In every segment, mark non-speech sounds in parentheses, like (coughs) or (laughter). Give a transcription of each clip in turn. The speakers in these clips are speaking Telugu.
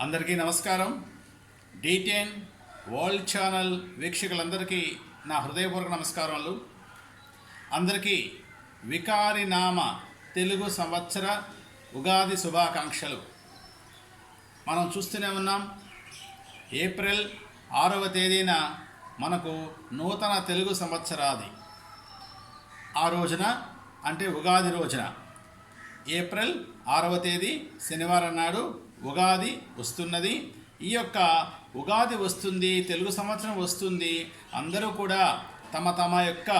అందరికీ నమస్కారం. డీటెన్ వరల్డ్ ఛానల్ వీక్షకులందరికీ నా హృదయపూర్వక నమస్కారాలు అందరికీ వికారినామ తెలుగు సంవత్సర ఉగాది శుభాకాంక్షలు. మనం చూస్తూనే ఉన్నాం ఏప్రిల్ ఆరవ తేదీన మనకు నూతన తెలుగు సంవత్సరాది. ఆ రోజున అంటే ఉగాది రోజున. ఏప్రిల్ ఆరవ తేదీ శనివారం నాడు ఉగాది వస్తున్నది. ఈ యొక్క ఉగాది వస్తుంది తెలుగు సంవత్సరం వస్తుంది. అందరూ కూడా తమ తమ యొక్క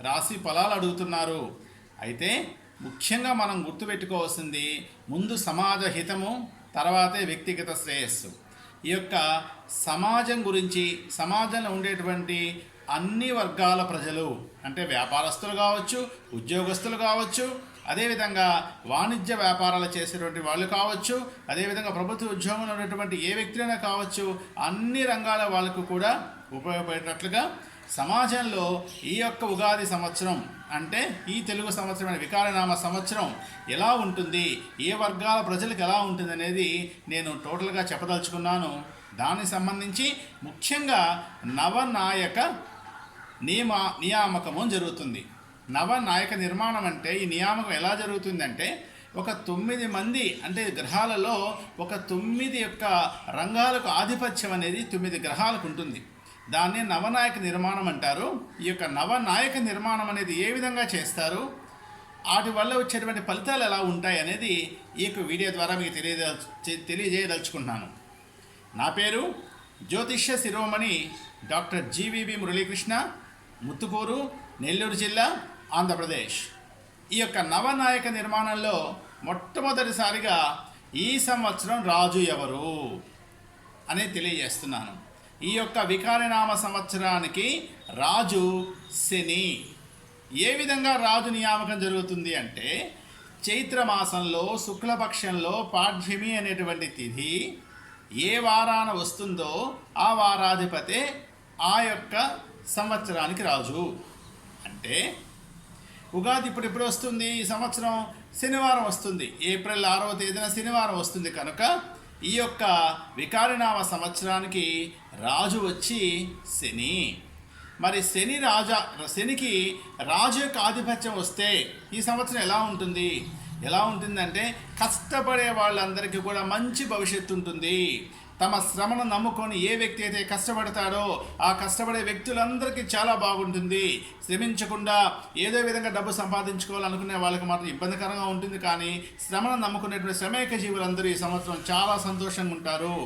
రాశి ఫలాలు అడుగుతున్నారు. అయితే ముఖ్యంగా మనం గుర్తుపెట్టుకోవాల్సింది ముందు సమాజ హితము తర్వాతే వ్యక్తిగత శ్రేయస్సు. ఈ యొక్క సమాజం గురించి సమాజంలో ఉండేటువంటి అన్ని వర్గాల ప్రజలు అంటే వ్యాపారస్తులు కావచ్చు ఉద్యోగస్తులు కావచ్చు అదేవిధంగా వాణిజ్య వ్యాపారాలు చేసేటువంటి వాళ్ళు కావచ్చు అదేవిధంగా ప్రభుత్వ ఉద్యోగంలో ఉన్నటువంటి ఏ వ్యక్తులైనా కావచ్చు అన్ని రంగాల వాళ్ళకు కూడా ఉపయోగపడేటట్లుగా సమాజంలో ఈ యొక్క ఉగాది సంవత్సరం అంటే ఈ తెలుగు సంవత్సరమైన వికారనామ సంవత్సరం ఎలా ఉంటుంది ఏ వర్గాల ప్రజలకు ఎలా ఉంటుంది అనేది నేను టోటల్గా చెప్పదలుచుకున్నాను. దానికి సంబంధించి ముఖ్యంగా నవనాయక నియమ నియామకము జరుగుతుంది. నవనాయక నిర్మాణం అంటే ఈ నియామకం ఎలా జరుగుతుందంటే ఒక తొమ్మిది మంది అంటే గ్రహాలలో ఒక తొమ్మిది యొక్క రంగాలకు ఆధిపత్యం అనేది తొమ్మిది గ్రహాలకు ఉంటుంది. దాన్ని నవనాయక నిర్మాణం అంటారు. ఈ యొక్క నవనాయక నిర్మాణం అనేది ఏ విధంగా చేస్తారు? వాటి వల్ల వచ్చేటువంటి ఫలితాలు ఎలా ఉంటాయి అనేది ఈ యొక్క వీడియో ద్వారా మీకు తెలియదల్ తెలియజేయదలుచుకుంటున్నాను. నా పేరు జ్యోతిష్య శిరోమణి డాక్టర్ జీవీబి మురళీకృష్ణ ముత్తుకూరు నెల్లూరు జిల్లా ఆంధ్రప్రదేశ్. ఈ యొక్క నవనాయక నిర్మాణంలో మొట్టమొదటిసారిగా ఈ సంవత్సరం రాజు ఎవరు అని తెలియజేస్తున్నాను. ఈ యొక్క వికారనామ సంవత్సరానికి రాజు శని. ఏ విధంగా రాజు నియామకం జరుగుతుంది అంటే చైత్ర మాసంలో శుక్లపక్షంలో పాఠ్యమి అనేటువంటి తిథి ఏ వారాన వస్తుందో ఆ వారాధిపతే ఆ యొక్క సంవత్సరానికి రాజు. అంటే ఉగాది ఇప్పుడు ఎప్పుడు వస్తుంది? ఈ సంవత్సరం శనివారం వస్తుంది. ఏప్రిల్ ఆరవ తేదీన శనివారం వస్తుంది కనుక ఈ యొక్క వికారినామ సంవత్సరానికి రాజు వచ్చి శని. మరి శని రాజా శనికి రాజు యొక్క ఆధిపత్యం వస్తే ఈ సంవత్సరం ఎలా ఉంటుంది? ఎలా ఉంటుందంటే కష్టపడే వాళ్ళందరికీ కూడా మంచి భవిష్యత్తు ఉంటుంది. తమ శ్రమను నమ్ముకొని ఏ వ్యక్తి అయితే కష్టపడతాడో ఆ కష్టపడే వ్యక్తులందరికీ చాలా బాగుంటుంది. శ్రమించకుండా ఏదో విధంగా డబ్బు సంపాదించుకోవాలనుకునే వాళ్ళకి మాత్రం ఇబ్బందికరంగా ఉంటుంది. కానీ శ్రమను నమ్ముకునేటువంటి శ్రమేక జీవులందరూ ఈ సంవత్సరం చాలా సంతోషంగా ఉంటారు.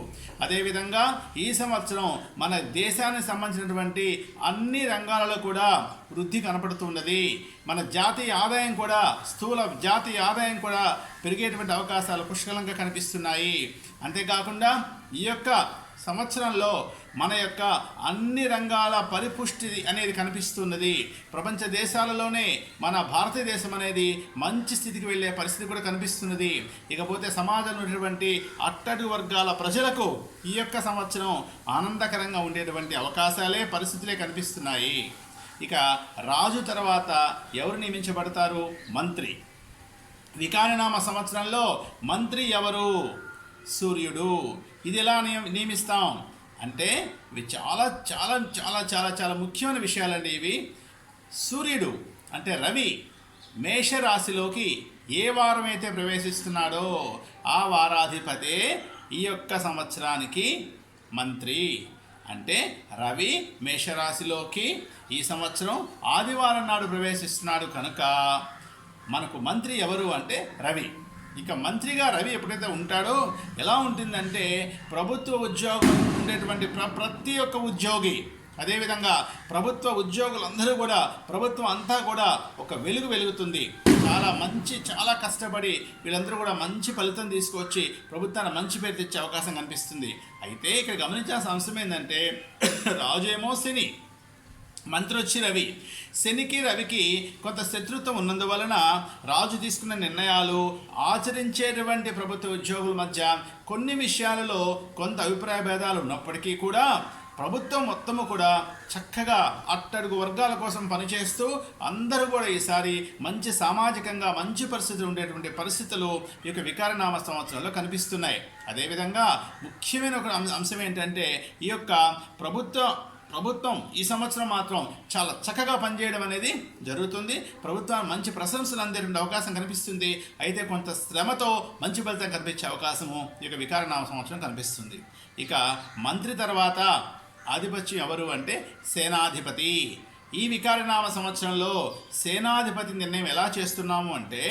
అదేవిధంగా ఈ సంవత్సరం మన దేశానికి సంబంధించినటువంటి అన్ని రంగాలలో కూడా వృద్ధి కనపడుతున్నది మన జాతీయ ఆదాయం కూడా స్థూల జాతీయ ఆదాయం కూడా పెరిగేటువంటి అవకాశాలు పుష్కలంగా కనిపిస్తున్నాయి. అంతేకాకుండా ఈ యొక్క సంవత్సరంలో మన యొక్క అన్ని రంగాల పరిపుష్టి అనేది కనిపిస్తున్నది. ప్రపంచ దేశాలలోనే మన భారతదేశం అనేది మంచి స్థితికి వెళ్ళే పరిస్థితి కూడా కనిపిస్తున్నది. ఇకపోతే సమాజంలో ఉన్నటువంటి అట్టడి వర్గాల ప్రజలకు ఈ యొక్క సంవత్సరం ఆనందకరంగా ఉండేటువంటి అవకాశాలే పరిస్థితులే కనిపిస్తున్నాయి. ఇక రాజు తర్వాత ఎవరు నియమించబడతారు? మంత్రి. వికారనామ సంవత్సరంలో మంత్రి ఎవరు? సూర్యుడు. ఇది ఎలా నియ నియమిస్తాం? అంటే ఇవి చాలా చాలా చాలా చాలా చాలా ముఖ్యమైన విషయాలండి ఇవి. సూర్యుడు అంటే రవి మేషరాశిలోకి ఏ వారం అయితే ప్రవేశిస్తున్నాడో ఆ వారాధిపతే ఈ యొక్క సంవత్సరానికి మంత్రి. అంటే రవి మేషరాశిలోకి ఈ సంవత్సరం ఆదివారం నాడు ప్రవేశిస్తున్నాడు కనుక మనకు మంత్రి ఎవరు అంటే రవి. ఇక మంత్రిగా రవి ఎప్పుడైతే ఉంటాడో ఎలా ఉంటుందంటే ప్రభుత్వ ఉద్యోగం ఉండేటువంటి ప్ర ప్రతి ఒక్క ఉద్యోగి అదేవిధంగా ప్రభుత్వ ఉద్యోగులందరూ కూడా ప్రభుత్వం అంతా కూడా ఒక వెలుగు వెలుగుతుంది. చాలా మంచి చాలా కష్టపడి వీళ్ళందరూ కూడా మంచి ఫలితం తీసుకొచ్చి ప్రభుత్వాన్ని మంచి పేరు తెచ్చే అవకాశం కనిపిస్తుంది. అయితే ఇక్కడ గమనించాల్సిన అంశం ఏంటంటే (coughs) రాజు ఏమో శని. మంత్రి వచ్చి రవి శనికి రవికి కొంత శత్రుత్వం ఉన్నందువలన రాజు తీసుకున్న నిర్ణయాలు ఆచరించేటువంటి ప్రభుత్వ ఉద్యోగుల మధ్య కొన్ని విషయాలలో కొంత అభిప్రాయ భేదాలు ఉన్నప్పటికీ కూడా ప్రభుత్వం మొత్తము కూడా చక్కగా అట్టడుగు వర్గాల కోసం పనిచేస్తూ అందరూ కూడా ఈసారి మంచి సామాజికంగా మంచి పరిస్థితులు ఉండేటువంటి పరిస్థితులు ఈ యొక్క వికారనామ సంవత్సరంలో కనిపిస్తున్నాయి. అదేవిధంగా ముఖ్యమైన ఒక అంశం ఏంటంటే ఈ యొక్క ప్రభుత్వ ప్రభుత్వం ఈ సంవత్సరం మాత్రం చాలా చక్కగా పనిచేయడం అనేది జరుగుతుంది. ప్రభుత్వం మంచి ప్రశంసలు అందేటువంటి అవకాశం కనిపిస్తుంది. అయితే కొంత శ్రమతో మంచి ఫలితం కనిపించే అవకాశము ఈ యొక్క వికారనామ సంవత్సరం కనిపిస్తుంది. ఇక మంత్రి తర్వాత ఆధిపత్యం ఎవరు అంటే సేనాధిపతి. ఈ వికారనామ సంవత్సరంలో సేనాధిపతి నిర్ణయం ఎలా చేస్తున్నాము అంటే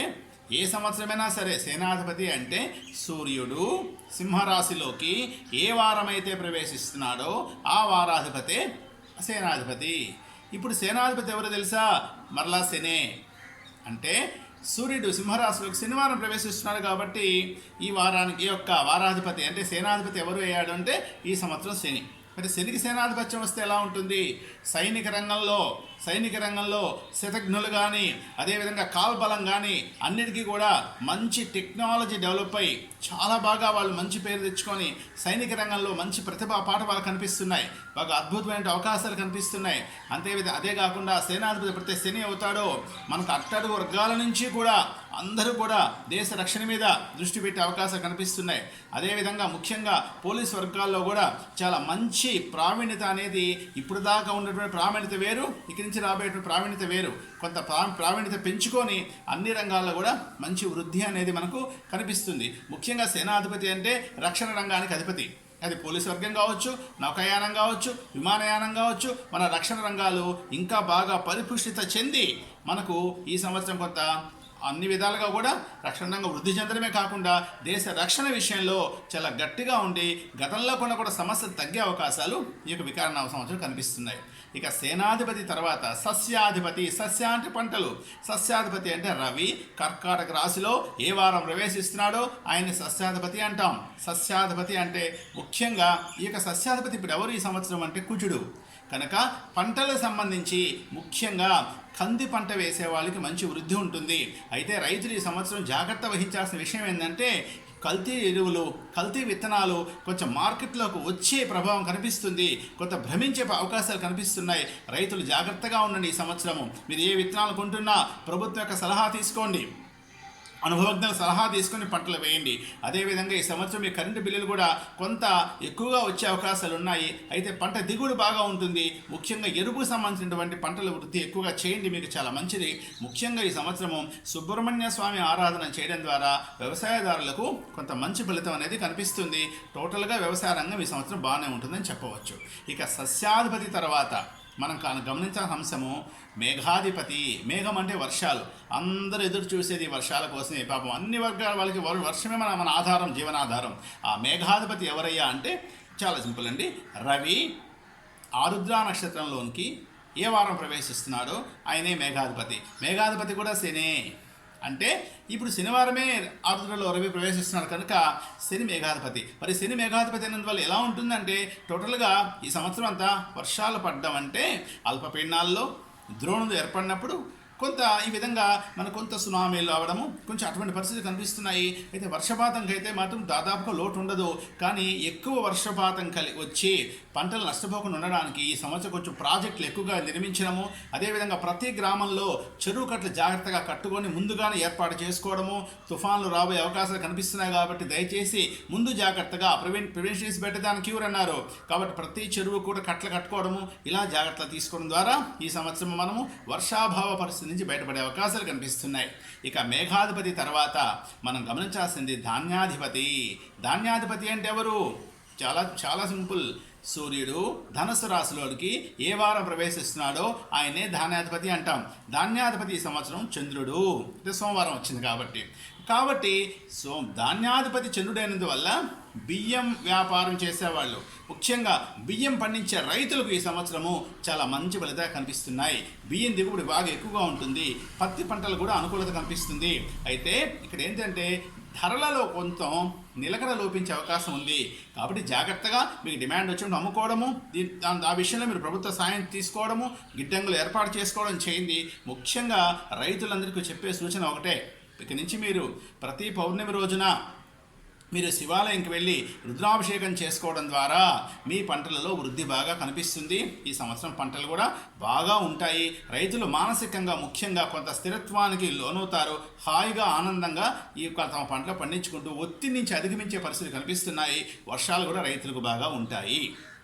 ఏ సంవత్సరమైనా సరే సేనాధిపతి అంటే సూర్యుడు. సింహరాశిలోకి ఏ వారమైతే ప్రవేశిస్తున్నాడో ఆ వారాధిపతే సేనాధిపతి. ఇప్పుడు సేనాధిపతి ఎవరు తెలుసా? మరలా శనే. అంటే సూర్యుడు సింహరాశిలోకి శనివారం ప్రవేశిస్తున్నాడు కాబట్టి ఈ వారానికి ఈ యొక్క వారాధిపతి అంటే సేనాధిపతి ఎవరు అయ్యాడు అంటే ఈ సంవత్సరం శని. మరి శనికి సేనాధిపత్యం వస్తే ఎలా ఉంటుంది? సైనిక రంగంలో సైనిక రంగంలో శతజ్ఞులు కానీ అదేవిధంగా కాల్బలం కానీ అన్నిటికీ కూడా మంచి టెక్నాలజీ డెవలప్ అయ్యి చాలా బాగా వాళ్ళు మంచి పేరు తెచ్చుకొని సైనిక రంగంలో మంచి ప్రతిభా వాళ్ళు కనిపిస్తున్నాయి. బాగా అద్భుతమైన అవకాశాలు కనిపిస్తున్నాయి. అంతేవిధంగా అదే కాకుండా సేనాధిపతి ప్రతి శని అవుతాడో మనకు అట్టడుగు వర్గాల నుంచి కూడా అందరూ కూడా దేశ రక్షణ మీద దృష్టి పెట్టే అవకాశాలు కనిపిస్తున్నాయి. అదేవిధంగా ముఖ్యంగా పోలీస్ వర్గాల్లో కూడా చాలా మంచి ప్రావీణ్యత అనేది ఇప్పుడు దాకా ఉన్నటువంటి ప్రావీణ్యత వేరు ఇక్కడి నుంచి రాబోయేటువంటి ప్రావీణ్యత వేరు. కొంత ప్రా ప్రావీణ్యత పెంచుకొని అన్ని రంగాల్లో కూడా మంచి వృద్ధి అనేది మనకు కనిపిస్తుంది. ముఖ్యంగా సేనాధిపతి అంటే రక్షణ రంగానికి అధిపతి. అది పోలీస్ వర్గం కావచ్చు నౌకాయానం కావచ్చు విమానయానం కావచ్చు మన రక్షణ రంగాలు ఇంకా బాగా పరిపుష్టిత చెంది మనకు ఈ సంవత్సరం కొంత అన్ని విధాలుగా కూడా రక్షణ రంగం వృద్ధి చెందడమే కాకుండా దేశ రక్షణ విషయంలో చాలా గట్టిగా ఉండి గతంలో కూడా కూడా సమస్యలు తగ్గే అవకాశాలు ఈ యొక్క వికారణ సంవత్సరం కనిపిస్తున్నాయి. ఇక సేనాధిపతి తర్వాత సస్యాధిపతి సస్య అంటే పంటలు. సస్యాధిపతి అంటే రవి కర్కాటక రాశిలో ఏ వారం ప్రవేశిస్తున్నాడో ఆయన సస్యాధిపతి అంటాం. సస్యాధిపతి అంటే ముఖ్యంగా ఈ యొక్క సస్యాధిపతి ఇప్పుడు ఎవరు ఈ సంవత్సరం అంటే కుజుడు. కనుక పంటలకు సంబంధించి ముఖ్యంగా కంది పంట వేసే వాళ్ళకి మంచి వృద్ధి ఉంటుంది. అయితే రైతులు ఈ సంవత్సరం జాగ్రత్త వహించాల్సిన విషయం ఏంటంటే కల్తీ ఎరువులు కల్తీ విత్తనాలు కొంచెం మార్కెట్లోకి వచ్చే ప్రభావం కనిపిస్తుంది. కొంత భ్రమించే అవకాశాలు కనిపిస్తున్నాయి. రైతులు జాగ్రత్తగా ఉండండి ఈ సంవత్సరము. మీరు ఏ విత్తనాలు కొంటున్నా ప్రభుత్వం యొక్క సలహా తీసుకోండి. అనుభవజ్ఞుల సలహా తీసుకొని పంటలు వేయండి. అదేవిధంగా ఈ సంవత్సరం మీ కరెంటు బిల్లులు కూడా కొంత ఎక్కువగా వచ్చే అవకాశాలు ఉన్నాయి. అయితే పంట దిగుబడి బాగా ఉంటుంది. ముఖ్యంగా ఎరుపుకు సంబంధించినటువంటి పంటల వృద్ధి ఎక్కువగా చేయండి మీకు చాలా మంచిది. ముఖ్యంగా ఈ సంవత్సరము సుబ్రహ్మణ్య స్వామి ఆరాధన చేయడం ద్వారా వ్యవసాయదారులకు కొంత మంచి ఫలితం అనేది కనిపిస్తుంది. టోటల్గా వ్యవసాయ రంగం ఈ సంవత్సరం బాగానే ఉంటుందని చెప్పవచ్చు. ఇక సస్యాధిపతి తర్వాత మనం కా- గమనించాల్సిన అంశము మేఘాధిపతి మేఘం అంటే వర్షాలు. అందరూ ఎదురు చూసేది వర్షాల కోసమే పాపం. అన్ని వర్గాల వాళ్ళకి వర్షమే మన మన ఆధారం జీవనాధారం. ఆ మేఘాధిపతి ఎవరయ్యా అంటే చాలా సింపుల్ అండి. రవి ఆరుద్ర నక్షత్రంలోనికి ఏ వారం ప్రవేశిస్తున్నాడో ఆయనే మేఘాధిపతి. మేఘాధిపతి కూడా శనే అంటే ఇప్పుడు శనివారమే ఆరుద్రలో రవి ప్రవేశిస్తున్నాడు కనుక శని మేఘాధిపతి. మరి శని మేఘాధిపతి అయినందువల్ల ఎలా ఉంటుందంటే టోటల్గా ఈ సంవత్సరం అంతా వర్షాలు పడ్డం అంటే అల్పపీడనాల్లో ద్రోణులు ఏర్పడినప్పుడు కొంత ఈ విధంగా మన కొంత సునామీలు అవడము కొంచెం అటువంటి పరిస్థితులు కనిపిస్తున్నాయి. అయితే వర్షపాతంకి అయితే మాత్రం దాదాపుగా లోటు ఉండదు. కానీ ఎక్కువ వర్షపాతం కలి వచ్చి పంటలు నష్టపోకుండా ఉండడానికి ఈ సంవత్సరం కొంచెం ప్రాజెక్టులు ఎక్కువగా నిర్మించడము అదేవిధంగా ప్రతి గ్రామంలో చెరువు కట్టలు జాగ్రత్తగా కట్టుకొని ముందుగానే ఏర్పాటు చేసుకోవడము తుఫాన్లు రాబోయే అవకాశాలు కనిపిస్తున్నాయి కాబట్టి దయచేసి ముందు జాగ్రత్తగా preven prevention is better than cure అన్నారు. కాబట్టి ప్రతి చెరువు కూడా కట్టలు కట్టుకోవడము ఇలా జాగ్రత్తలు తీసుకోవడం ద్వారా ఈ సంవత్సరం మనము వర్షాభావ పరిస్థితి నుంచి బయటపడే అవకాశాలు కనిపిస్తున్నాయి. ఇక మేఘాధిపతి తర్వాత మనం గమనించాల్సింది ధాన్యాధిపతి. ధాన్యాధిపతి అంటే ఎవరు? చాలా చాలా సింపుల్. సూర్యుడు ధనుసు రాశిలోకి ఏ వారం ప్రవేశిస్తున్నాడో ఆయనే ధాన్యాధిపతి అంటాం. ధాన్యాధిపతి ఈ సంవత్సరం చంద్రుడు. అంటే సోమవారం వచ్చింది కాబట్టి. కాబట్టి సో ధాన్యాధిపతి చంద్రుడైనందువల్ల బియ్యం వ్యాపారం చేసేవాళ్ళు. ముఖ్యంగా బియ్యం పండించే రైతులకు ఈ సంవత్సరము చాలా మంచి ఫలితాలు కనిపిస్తున్నాయి. బియ్యం దిగుబడి బాగా ఎక్కువగా ఉంటుంది. పత్తి పంటలు కూడా అనుకూలత కనిపిస్తుంది. అయితే ఇక్కడ ఏంటంటే ధరలలో కొంత నిలకడ లోపించే అవకాశం ఉంది. కాబట్టి జాగ్రత్తగా మీకు డిమాండ్ వచ్చినప్పుడు అమ్ముకోవడము దీ- ఆ విషయంలో మీరు ప్రభుత్వ సాయం తీసుకోవడము గిడ్డంగులు ఏర్పాటు చేసుకోవడం చేయండి. ముఖ్యంగా రైతులందరికీ చెప్పే సూచన ఒకటే. ఇక నుంచి మీరు ప్రతి పౌర్ణమి రోజున మీరు శివాలయంకి వెళ్ళి రుద్రాభిషేకం చేసుకోవడం ద్వారా మీ పంటలలో వృద్ధి బాగా కనిపిస్తుంది. ఈ సంవత్సరం పంటలు కూడా బాగా ఉంటాయి. రైతులు మానసికంగా ముఖ్యంగా కొంత స్థిరత్వానికి లోనవుతారు. హాయిగా ఆనందంగా ఈ యొక్క తమ పంటలు పండించుకుంటూ ఒత్తిడి నుంచి అధిగమించే పరిస్థితులు కనిపిస్తున్నాయి. వర్షాలు కూడా రైతులకు బాగా ఉంటాయి.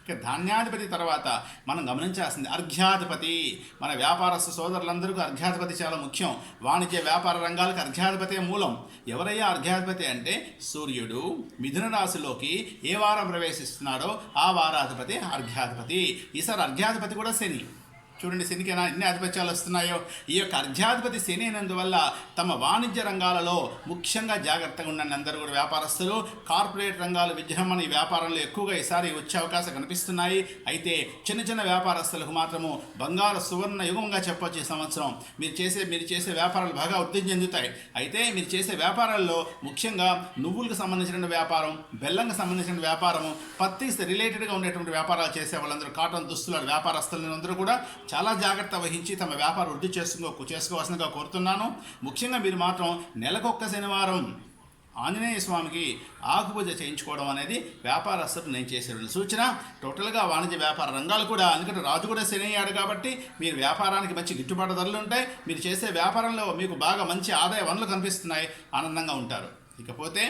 ఇక ధాన్యాధిపతి తర్వాత మనం గమనించాల్సింది అర్ఘ్యాధిపతి. మన వ్యాపారస్తు సోదరులందరికీ అర్ఘ్యాధిపతి చాలా ముఖ్యం. వాణిజ్య వ్యాపార రంగాలకు అర్ఘ్యాధిపతి మూలం. ఎవరయ్యా అర్ఘ్యాధిపతి అంటే? సూర్యుడు. మిథున రాశిలోకి ఏ వారం ప్రవేశిస్తున్నాడో ఆ వారాధిపతి అర్ఘ్యాధిపతి. ఈసారి అర్ఘ్యాధిపతి కూడా శని. చూడండి శనికి ఎన్ని ఆధిపత్యాలు వస్తున్నాయో. ఈ యొక్క అర్ఘ్యాధిపతి శని అయినందువల్ల తమ వాణిజ్య రంగాలలో ముఖ్యంగా జాగ్రత్తగా ఉండండి అందరూ కూడా వ్యాపారస్తులు. కార్పొరేట్ రంగాలు విజృంభణ ఈ వ్యాపారంలో ఎక్కువగా ఈసారి వచ్చే అవకాశం కనిపిస్తున్నాయి. అయితే చిన్న చిన్న వ్యాపారస్తులకు మాత్రము బంగారు సువర్ణ యుగంగా చెప్పొచ్చు ఈ సంవత్సరం. మీరు చేసే మీరు చేసే వ్యాపారాలు బాగా వృద్ధి చెందుతాయి. అయితే మీరు చేసే వ్యాపారాల్లో ముఖ్యంగా నువ్వులకు సంబంధించిన వ్యాపారం బెల్లంకి సంబంధించిన వ్యాపారము పత్తి రిలేటెడ్గా ఉండేటువంటి వ్యాపారాలు చేసే వాళ్ళందరూ కాటన్ దుస్తుల వ్యాపారస్తులందరూ కూడా చాలా జాగ్రత్త వహించి తమ వ్యాపారం వృద్ధి చేసుకో చేసుకోవాల్సిందిగా కోరుతున్నాను. ముఖ్యంగా మీరు మాత్రం నెలకొక్క శనివారం ఆంజనేయ స్వామికి ఆకుపూజ చేయించుకోవడం అనేది వ్యాపారస్తులు నేను చేసే సూచన. టోటల్గా వాణిజ్య వ్యాపార రంగాలు కూడా ఎందుకంటే రాజు కూడా శని అయ్యాడు కాబట్టి మీరు వ్యాపారానికి మంచి గిట్టుబాటు ధరలు ఉంటాయి. మీరు చేసే వ్యాపారంలో మీకు బాగా మంచి ఆదాయ వనరులు కనిపిస్తున్నాయి. ఆనందంగా ఉంటారు. ఇకపోతే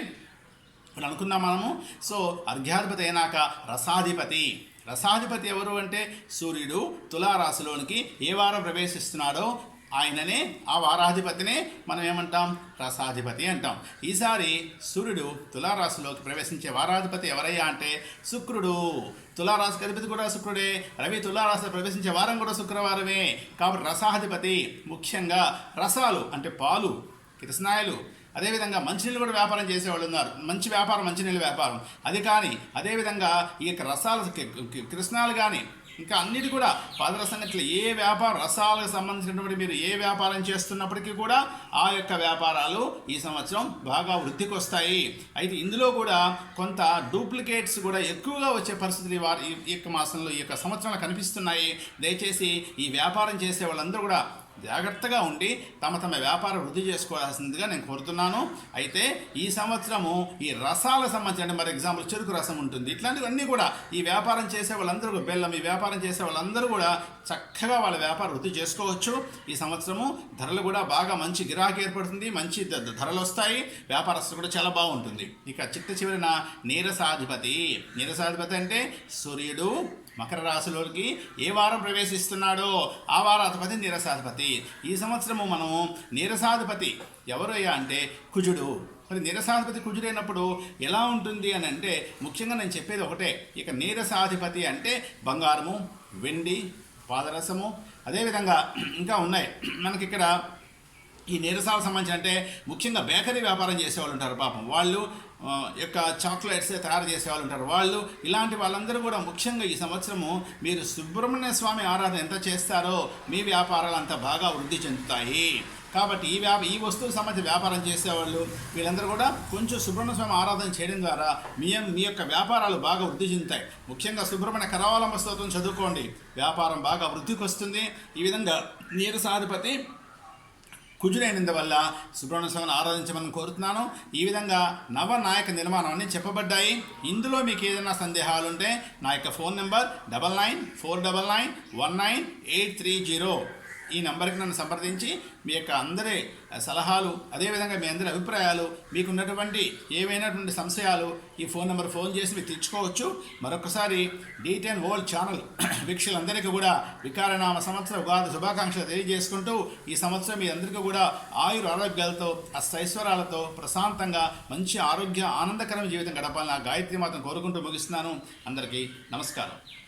ఇప్పుడు అనుకున్నాం మనము. సో అర్ఘ్యాధిపతి అయినాక రసాధిపతి. రసాధిపతి ఎవరు అంటే సూర్యుడు తులారాశిలోనికి ఏ వారం ప్రవేశిస్తున్నాడో ఆయననే ఆ వారాధిపతినే మనం ఏమంటాం? రసాధిపతి అంటాం. ఈసారి సూర్యుడు తులారాశిలోకి ప్రవేశించే వారాధిపతి ఎవరయ్యా అంటే శుక్రుడు. తులారాశికి అధిపతి కూడా శుక్రుడే రవి తులారాశి ప్రవేశించే వారం కూడా శుక్రవారమే. కాబట్టి రసాధిపతి ముఖ్యంగా రసాలు అంటే పాలు కిరసనాయలు అదేవిధంగా మంచినీళ్ళు కూడా వ్యాపారం చేసేవాళ్ళు ఉన్నారు. మంచి వ్యాపారం మంచినీళ్ళ వ్యాపారం. అది కానీ అదేవిధంగా ఈ యొక్క రసాలు కృష్ణాలు కానీ ఇంకా అన్నిటి కూడా పాదరసం ఇట్లా ఏ వ్యాపారం రసాలకు సంబంధించినటువంటి మీరు ఏ వ్యాపారం చేస్తున్నప్పటికీ కూడా ఆ యొక్క వ్యాపారాలు ఈ సంవత్సరం బాగా వృద్ధికి వస్తాయి అయితే ఇందులో కూడా కొంత డూప్లికేట్స్ కూడా ఎక్కువగా వచ్చే పరిస్థితులు వారి ఈ యొక్క మాసంలో ఈ యొక్క సంవత్సరంలో కనిపిస్తున్నాయి. దయచేసి ఈ వ్యాపారం చేసే వాళ్ళందరూ కూడా జాగ్రత్తగా ఉండి తమ తమ వ్యాపారం వృద్ధి చేసుకోవాల్సిందిగా నేను కోరుతున్నాను. అయితే ఈ సంవత్సరము ఈ రసాలకు సంబంధించిన మరి ఎగ్జాంపుల్ చెరుకు రసం ఉంటుంది. ఇట్లాంటివన్నీ కూడా ఈ వ్యాపారం చేసే వాళ్ళందరూ బెల్లం ఈ వ్యాపారం చేసే వాళ్ళందరూ కూడా చక్కగా వాళ్ళ వ్యాపారం వృద్ధి చేసుకోవచ్చు. ఈ సంవత్సరము ధరలు కూడా బాగా మంచి గిరాకీ ఏర్పడుతుంది. మంచి ధరలు వస్తాయి. వ్యాపారస్తులు కూడా చాలా బాగుంటుంది. ఇక చిట్ట చివరిన నీరసాధిపతి. నీరసాధిపతి అంటే సూర్యుడు. మకర రాశిలోకి ఏ వారం ప్రవేశిస్తున్నాడో ఆ వారాధిపతి నీరసాధిపతి. ఈ సంవత్సరము మనము నీరసాధిపతి ఎవరయ్యా అంటే కుజుడు. మరి నీరసాధిపతి కుజుడైనప్పుడు ఎలా ఉంటుంది అని అంటే ముఖ్యంగా నేను చెప్పేది ఒకటే. ఇక నీరసాధిపతి అంటే బంగారము వెండి పాదరసము అదేవిధంగా ఇంకా ఉన్నాయి. మనకి ఇక్కడ ఈ నీరసాల సంబంధించి అంటే ముఖ్యంగా బేకరీ వ్యాపారం చేసేవాళ్ళు ఉంటారు పాపం. వాళ్ళు యొక్క చాక్లెట్స్ తయారు చేసే వాళ్ళు ఉంటారు. వాళ్ళు ఇలాంటి వాళ్ళందరూ కూడా ముఖ్యంగా ఈ సంవత్సరము మీరు సుబ్రహ్మణ్య స్వామి ఆరాధన ఎంత చేస్తారో మీ వ్యాపారాలు అంత బాగా వృద్ధి చెందుతాయి. కాబట్టి ఈ వ్యాప ఈ వస్తువుల సంబంధించి వ్యాపారం చేసేవాళ్ళు వీళ్ళందరూ కూడా కొంచెం సుబ్రహ్మణ్య స్వామి ఆరాధన చేయడం ద్వారా మీ మీ యొక్క వ్యాపారాలు బాగా వృద్ధి చెందుతాయి. ముఖ్యంగా సుబ్రహ్మణ్య కరావలంబ స్తోత్రం చదువుకోండి. వ్యాపారం బాగా వృద్ధికి వస్తుంది ఈ విధంగా నీరసాధిపతి కుజుడైనందువల్ల సుబ్రహ్మణ్య స్వామిని ఆరాధించమని కోరుతున్నాను. ఈ విధంగా నవనాయక నిర్మాణం అన్ని చెప్పబడ్డాయి. ఇందులో మీకు ఏదైనా సందేహాలు ఉంటే నా యొక్క phone number double nine four double nine one nine eight three zero ఈ నెంబర్కి నన్ను సంప్రదించి మీ యొక్క అందరి సలహాలు అదేవిధంగా మీ అందరి అభిప్రాయాలు మీకు ఉన్నటువంటి ఏవైనటువంటి సంశయాలు ఈ ఫోన్ నెంబర్ ఫోన్ చేసి మీరు తెచ్చుకోవచ్చు మరొకసారి డీటెన్ వరల్డ్ ఛానల్ (clears throat) వీక్షకులందరికీ కూడా వికారనామ సంవత్సర ఉగాది శుభాకాంక్షలు తెలియజేసుకుంటూ ఈ సంవత్సరం మీ అందరికీ కూడా ఆయుర ఆరోగ్యాలతో అష్టైశ్వరాలతో ప్రశాంతంగా మంచి ఆరోగ్య ఆనందకరమైన జీవితం గడపాలని నా గాయత్రి మాత్రం కోరుకుంటూ ముగిస్తున్నాను. అందరికీ నమస్కారం.